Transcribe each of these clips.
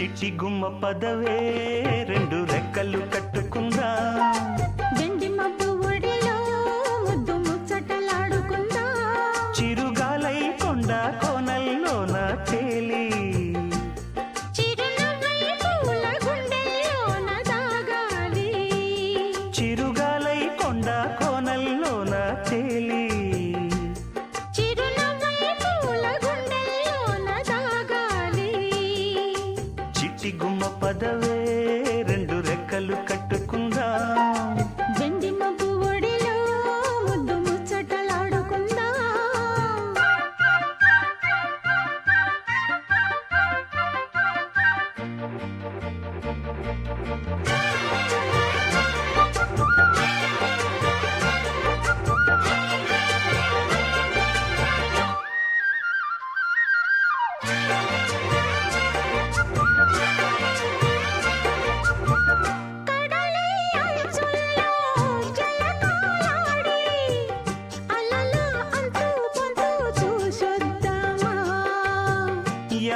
చిట్టి గుమ్మ పదవే రెండు రెక్కలు కట్టుకుందా. గుమ్మ పదవే రెండు రెక్కలు కట్టు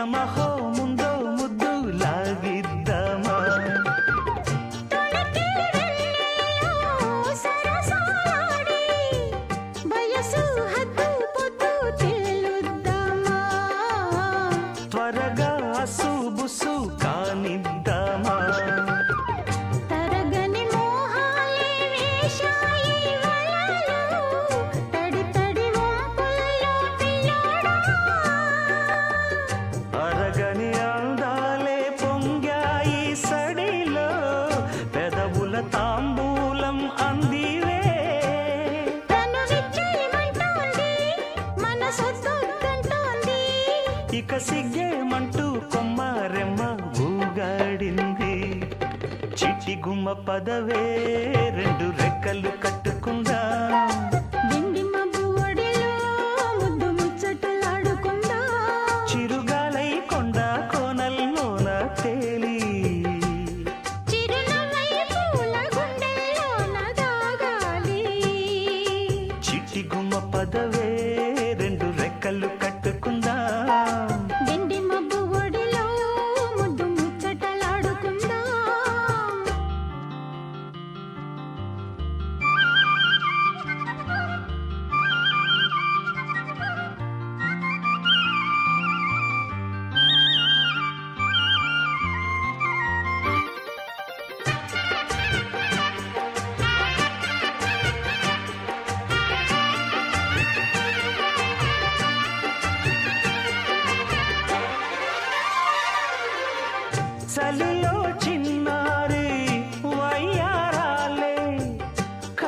Yamaha గుమ్మ పదవే రెండు రెక్కలు కట్టుకుందా. వెండి చిరుగాలై కొండ చిట్టి గుమ్మ పదవే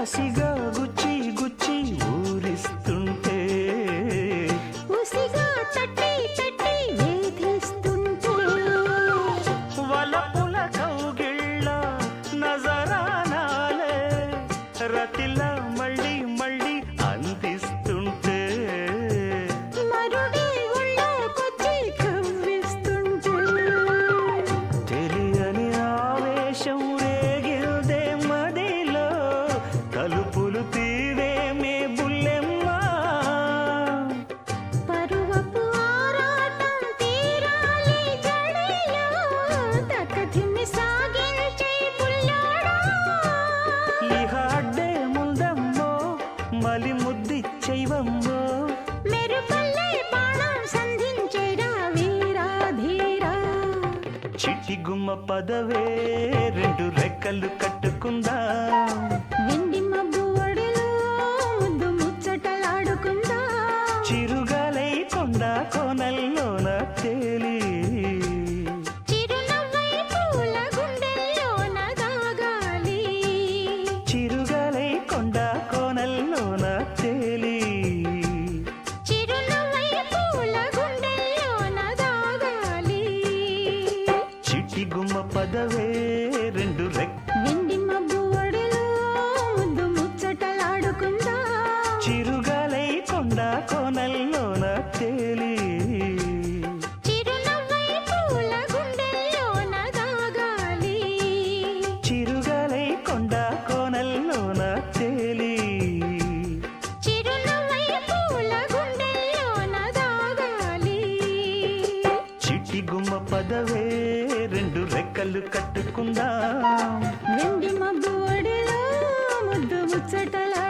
she goes. చిటి గుమ్మ పదవే రెండు రెక్కలు కట్టుకుందా. ಪದವೇ వస్తావే రెండు రెక్కలు కట్టుకుందాం. వెండి మబ్బు ఒడిలో ముద్దు ముచ్చటలా